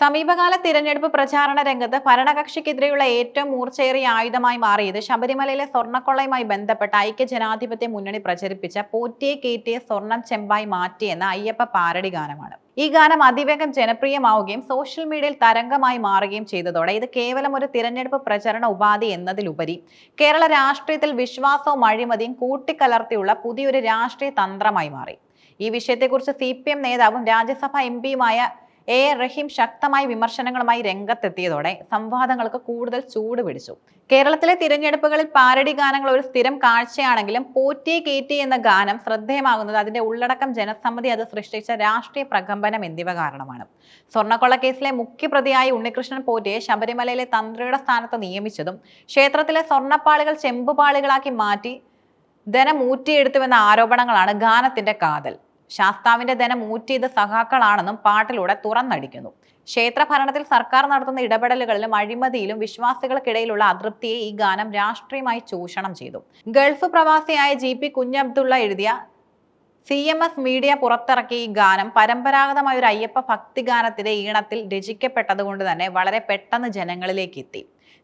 സമീപകാല തിരഞ്ഞെടുപ്പ് പ്രചാരണ രംഗത്ത് ഭരണകക്ഷിക്കെതിരെയുള്ള ഏറ്റവും മൂർച്ചയേറിയ ആയുധമായി മാറിയത് ശബരിമലയിലെ സ്വർണക്കൊള്ളയുമായി ബന്ധപ്പെട്ട ഐക്യ ജനാധിപത്യ മുന്നണി പ്രചരിപ്പിച്ച പോറ്റിയെ കേറ്റിയെ സ്വർണം ചെമ്പായി മാറ്റിയെന്ന അയ്യപ്പ പാരടി ഗാനമാണ്. ഈ ഗാനം അതിവേഗം ജനപ്രിയമാവുകയും സോഷ്യൽ മീഡിയയിൽ തരംഗമായി മാറുകയും ചെയ്തതോടെ ഇത് കേവലം ഒരു തിരഞ്ഞെടുപ്പ് പ്രചരണ ഉപാധി എന്നതിലുപരി കേരള രാഷ്ട്രീയത്തിൽ വിശ്വാസവും അഴിമതിയും കൂട്ടിക്കലർത്തിയുള്ള പുതിയൊരു രാഷ്ട്രീയ തന്ത്രമായി മാറി. ഈ വിഷയത്തെക്കുറിച്ച് സി പി എം നേതാവും രാജ്യസഭാ എം പിയുമായ എ. എ റഹീം ശക്തമായ വിമർശനങ്ങളുമായി രംഗത്തെത്തിയതോടെ സംവാദങ്ങൾക്ക് കൂടുതൽ ചൂട് പിടിച്ചു. കേരളത്തിലെ തിരഞ്ഞെടുപ്പുകളിൽ പാരടി ഗാനങ്ങൾ ഒരു സ്ഥിരം കാഴ്ചയാണെങ്കിലും പോറ്റി കേറ്റി എന്ന ഗാനം ശ്രദ്ധേയമാകുന്നത് അതിന്റെ ഉള്ളടക്കം ജനസമ്മതി അത് സൃഷ്ടിച്ച രാഷ്ട്രീയ പ്രകമ്പനം എന്നിവ കാരണമാണ്. സ്വർണക്കൊള്ള കേസിലെ മുഖ്യപ്രതിയായ ഉണ്ണികൃഷ്ണൻ പോറ്റിയെ ശബരിമലയിലെ തന്ത്രിയുടെ സ്ഥാനത്ത് നിയമിച്ചതും ക്ഷേത്രത്തിലെ സ്വർണപ്പാളികൾ ചെമ്പുപാളികളാക്കി മാറ്റി ധനം ഊറ്റിയെടുത്തുവെന്ന ആരോപണങ്ങളാണ് ഗാനത്തിന്റെ കാതൽ. ശാസ്താവിന്റെ ധനം ഊറ്റിയത് സഖാക്കളാണെന്നും പാട്ടിലൂടെ തുറന്നടിക്കുന്നു. ക്ഷേത്ര ഭരണത്തിൽ സർക്കാർ നടത്തുന്ന ഇടപെടലുകളിലും അഴിമതിയിലും വിശ്വാസികൾക്കിടയിലുള്ള അതൃപ്തിയെ ഈ ഗാനം രാഷ്ട്രീയമായി ചൂഷണം ചെയ്തു. ഗൾഫ് പ്രവാസിയായ ജി പി കുഞ്ഞബ്ദുള്ള എഴുതിയ സി എം എസ് മീഡിയ പുറത്തിറക്കിയ ഈ ഗാനം പരമ്പരാഗതമായ ഒരു അയ്യപ്പ ഭക്തിഗാനത്തിന്റെ ഈണത്തിൽ രചിക്കപ്പെട്ടതുകൊണ്ട് തന്നെ വളരെ പെട്ടെന്ന് ജനങ്ങളിലേക്ക് എത്തി.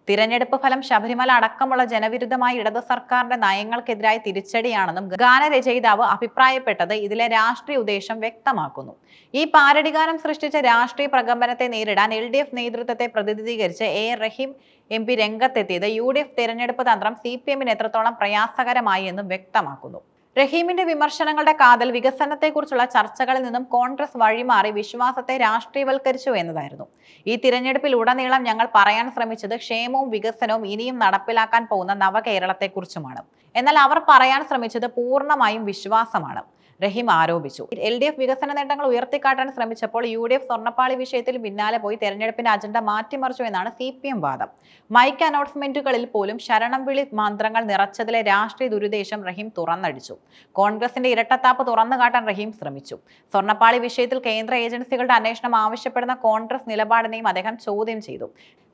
തിരഞ്ഞെടുപ്പ് ഫലം ശബരിമല അടക്കമുള്ള ജനവിരുദ്ധമായ ഇടതു സർക്കാരിന്റെ നയങ്ങൾക്കെതിരായ തിരിച്ചടിയാണെന്നും ഗാനരചയിതാവ് അഭിപ്രായപ്പെട്ടത് ഇതിലെ രാഷ്ട്രീയ ഉദ്ദേശം വ്യക്തമാക്കുന്നു. ഈ പാരടിഗാനം സൃഷ്ടിച്ച രാഷ്ട്രീയ പ്രകമ്പനത്തെ നേരിടാൻ എൽ ഡി എഫ് നേതൃത്വത്തെ പ്രതിനിധീകരിച്ച് എ റഹീം എം പി രംഗത്തെത്തിയത് യു ഡി എഫ് തിരഞ്ഞെടുപ്പ് തന്ത്രം സി പി എമ്മിന് എത്രത്തോളം പ്രയാസകരമായി എന്നും വ്യക്തമാക്കുന്നു. റഹീമിന്റെ വിമർശനങ്ങളുടെ കാതൽ വികസനത്തെക്കുറിച്ചുള്ള ചർച്ചകളിൽ നിന്നും കോൺഗ്രസ് വഴിമാറി വിശ്വാസത്തെ രാഷ്ട്രീയവൽക്കരിച്ചു എന്നതായിരുന്നു. ഈ തിരഞ്ഞെടുപ്പിൽ ഉടനീളം ഞങ്ങൾ പറയാൻ ശ്രമിച്ചത് ക്ഷേമവും വികസനവും ഇനിയും നടപ്പിലാക്കാൻ പോകുന്ന നവകേരളത്തെക്കുറിച്ചുമാണ്. എന്നാൽ അവർ പറയാൻ ശ്രമിച്ചത് പൂർണമായും വിശ്വാസമാണ്. റഹീം ആരോപിച്ചു. എൽ ഡി എഫ് വികസന നേട്ടങ്ങൾ ഉയർത്തിക്കാട്ടാൻ ശ്രമിച്ചപ്പോൾ യു ഡി എഫ് സ്വർണപ്പാളി വിഷയത്തിൽ പിന്നാലെ പോയി തെരഞ്ഞെടുപ്പിന്റെ അജണ്ട മാറ്റിമറിച്ചു എന്നാണ് സി പി എം വാദം. മൈക്ക് അനൗൺസ്മെന്റുകളിൽ പോലും ശരണം വിളി മന്ത്രങ്ങൾ നിറച്ചതിലെ രാഷ്ട്രീയ ദുരുദ്ദേശം റഹീം തുറന്നടിച്ചു. കോൺഗ്രസിന്റെ ഇരട്ടത്താപ്പ് തുറന്നു കാട്ടാൻ റഹീം ശ്രമിച്ചു. സ്വർണപ്പാളി വിഷയത്തിൽ കേന്ദ്ര ഏജൻസികളുടെ അന്വേഷണം ആവശ്യപ്പെടുന്ന കോൺഗ്രസ് നിലപാടിനെയും അദ്ദേഹം ചോദ്യം ചെയ്തു.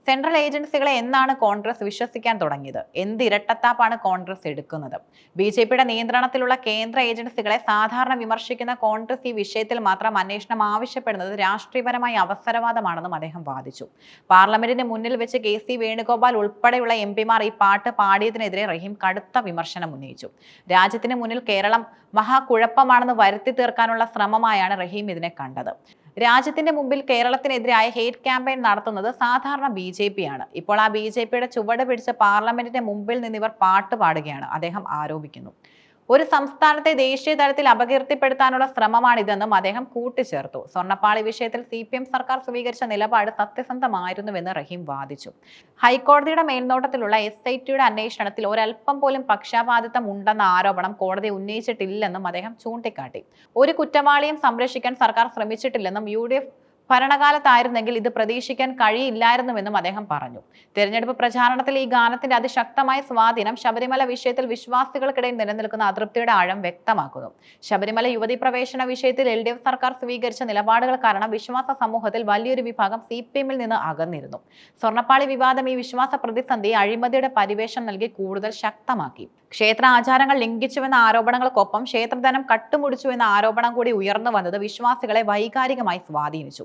സെൻട്രൽ ഏജൻസികളെ എന്നാണ് കോൺഗ്രസ് വിശ്വസിക്കാൻ തുടങ്ങിയത്? എന്ത് ഇരട്ടത്താപ്പാണ് കോൺഗ്രസ് എടുക്കുന്നത്? ബി ജെ പിയുടെ നിയന്ത്രണത്തിലുള്ള കേന്ദ്ര ഏജൻസികളെ സാധാരണ വിമർശിക്കുന്ന കോൺഗ്രസ് ഈ വിഷയത്തിൽ മാത്രം അന്വേഷണം ആവശ്യപ്പെടുന്നത് രാഷ്ട്രീയപരമായ അവസരവാദമാണെന്നും അദ്ദേഹം വാദിച്ചു. പാർലമെന്റിന് മുന്നിൽ വെച്ച് കെ സി വേണുഗോപാൽ ഉൾപ്പെടെയുള്ള എം പിമാർ ഈ പാട്ട് പാടിയതിനെതിരെ റഹീം കടുത്ത വിമർശനം ഉന്നയിച്ചു. രാജ്യത്തിന് മുന്നിൽ കേരളം മഹാകുഴപ്പമാണെന്ന് വരുത്തി തീർക്കാനുള്ള ശ്രമമായാണ് റഹീം ഇതിനെ കണ്ടത്. രാജ്യത്തിന്റെ മുമ്പിൽ കേരളത്തിനെതിരായ ഹേറ്റ് ക്യാമ്പയിൻ നടത്തുന്നത് സാധാരണ ബി ജെ പി ആണ് ഇപ്പോൾ ആ ബി ജെ പിയുടെ ചുവട് പിടിച്ച് പാർലമെന്റിന്റെ മുമ്പിൽ നിന്ന് ഇവർ പാട്ട് പാടുകയാണ്. അദ്ദേഹം ആരോപിക്കുന്നു. ഒരു സംസ്ഥാനത്തെ ദേശീയ തലത്തിൽ അപകീർത്തിപ്പെടുത്താനുള്ള ശ്രമമാണിതെന്നും അദ്ദേഹം കൂട്ടിച്ചേർത്തു. സ്വർണപ്പാളി വിഷയത്തിൽ സി പി എം സർക്കാർ സ്വീകരിച്ച നിലപാട് സത്യസന്ധമായിരുന്നുവെന്ന് റഹീം വാദിച്ചു. ഹൈക്കോടതിയുടെ മേൽനോട്ടത്തിലുള്ള എസ് ഐ ടിയുടെ അന്വേഷണത്തിൽ ഒരൽപ്പം പോലും പക്ഷാപാതിത്വം ഉണ്ടെന്ന ആരോപണം കോടതി ഉന്നയിച്ചിട്ടില്ലെന്നും അദ്ദേഹം ചൂണ്ടിക്കാട്ടി. ഒരു കുറ്റവാളിയും സംരക്ഷിക്കാൻ സർക്കാർ ശ്രമിച്ചിട്ടില്ലെന്നും യു ഡി എഫ് ഭരണകാലത്തായിരുന്നെങ്കിൽ ഇത് പ്രതീക്ഷിക്കാൻ കഴിയില്ലായിരുന്നുവെന്നും അദ്ദേഹം പറഞ്ഞു. തെരഞ്ഞെടുപ്പ് പ്രചാരണത്തിൽ ഈ ഗാനത്തിന്റെ അതിശക്തമായ സ്വാധീനം ശബരിമല വിഷയത്തിൽ വിശ്വാസികൾക്കിടയിൽ നിലനിൽക്കുന്ന അതൃപ്തിയുടെ ആഴം വ്യക്തമാക്കുന്നു. ശബരിമല യുവതി പ്രവേശന വിഷയത്തിൽ എൽ സർക്കാർ സ്വീകരിച്ച നിലപാടുകൾ കാരണം വിശ്വാസ സമൂഹത്തിൽ വലിയൊരു വിഭാഗം സി നിന്ന് അകന്നിരുന്നു. സ്വർണപ്പാളി വിവാദം ഈ വിശ്വാസ പ്രതിസന്ധി അഴിമതിയുടെ പരിവേഷം നൽകി കൂടുതൽ ശക്തമാക്കി. ക്ഷേത്ര ആചാരങ്ങൾ ലംഘിച്ചുവെന്ന ആരോപണങ്ങൾക്കൊപ്പം ക്ഷേത്രധനം കട്ടുമുടിച്ചു എന്ന ആരോപണം കൂടി ഉയർന്നു വന്നത് വിശ്വാസികളെ വൈകാരികമായി സ്വാധീനിച്ചു.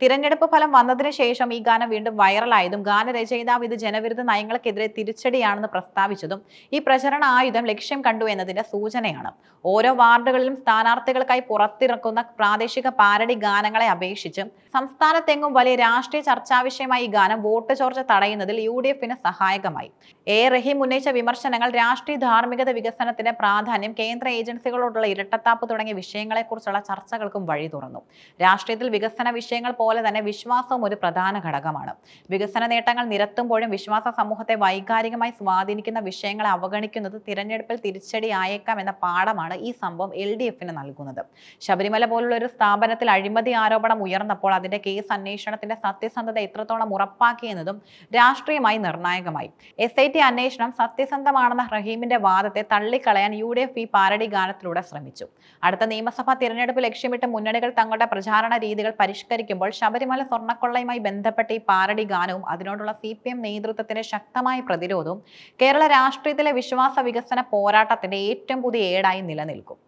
തിരഞ്ഞെടുപ്പ് ഫലം വന്നതിന് ശേഷം ഈ ഗാനം വീണ്ടും വൈറലായതും ഗാനരചയിതാവ് ഇത് ജനവിരുദ്ധ നയങ്ങൾക്കെതിരെ തിരിച്ചടിയാണെന്ന് പ്രസ്താവിച്ചതും ഈ പ്രചരണ ആയുധം ലക്ഷ്യം കണ്ടു എന്നതിന്റെ സൂചനയാണ്. ഓരോ വാർഡുകളിലും സ്ഥാനാർത്ഥികൾക്കായി പുറത്തിറക്കുന്ന പ്രാദേശിക പാരടി ഗാനങ്ങളെ അപേക്ഷിച്ച് സംസ്ഥാനത്തെങ്ങും വലിയ രാഷ്ട്രീയ ചർച്ചാ വിഷയമായി ഈ ഗാനം വോട്ട് ചോർച്ച തടയുന്നതിൽ യു ഡി എഫിന് സഹായകമായി. എ. റഹീം ഉന്നയിച്ച വിമർശനങ്ങൾ രാഷ്ട്രീയ ധാർമ്മികത വികസനത്തിന്റെ പ്രാധാന്യം കേന്ദ്ര ഏജൻസികളോടുള്ള ഇരട്ടത്താപ്പ് തുടങ്ങിയ വിഷയങ്ങളെക്കുറിച്ചുള്ള ചർച്ചകൾക്കും വഴി തുറന്നു രാഷ്ട്രീയത്തിൽ വികസന വിഷയങ്ങൾ പോലെ തന്നെ വിശ്വാസവും ഒരു പ്രധാന ഘടകമാണ്. വികസന നേട്ടങ്ങൾ നിരത്തുമ്പോഴും വിശ്വാസ സമൂഹത്തെ വൈകാരികമായി സ്വാധീനിക്കുന്ന വിഷയങ്ങളെ അവഗണിക്കുന്നത് തിരഞ്ഞെടുപ്പിൽ തിരിച്ചടിയായേക്കാം എന്ന പാഠമാണ് ഈ സംഭവം എൽ ഡി എഫിന് നൽകുന്നത്. ശബരിമല പോലുള്ള ഒരു സ്ഥാപനത്തിൽ അഴിമതി ആരോപണം ഉയർന്നപ്പോൾ അതിന്റെ കേസ് അന്വേഷണത്തിന്റെ സത്യസന്ധത എത്രത്തോളം ഉറപ്പാക്കിയെന്നതും രാഷ്ട്രീയമായി നിർണായകമായി. എസ് ഐ ടി അന്വേഷണം സത്യസന്ധമാണെന്ന റഹീമിന്റെ വാദത്തെ തള്ളിക്കളയാൻ യു ഡി എഫ് ഈ പാരഡി ഗാനത്തിലൂടെ ശ്രമിച്ചു. അടുത്ത നിയമസഭാ തിരഞ്ഞെടുപ്പ് ലക്ഷ്യമിട്ട് മുന്നണികൾ തങ്ങളുടെ പ്രചാരണ രീതികൾ പരിഷ്കരിക്കുമ്പോൾ ശബരിമല സ്വർണക്കൊള്ളയുമായി ബന്ധപ്പെട്ട ഈ പാരടി ഗാനവും അതിനോടുള്ള സി പി എം നേതൃത്വത്തിന്റെ ശക്തമായ പ്രതിരോധവും കേരള രാഷ്ട്രീയത്തിലെ വിശ്വാസ വികസന പോരാട്ടത്തിന്റെ ഏറ്റവും പുതിയ ഏടായി നിലനിൽക്കും.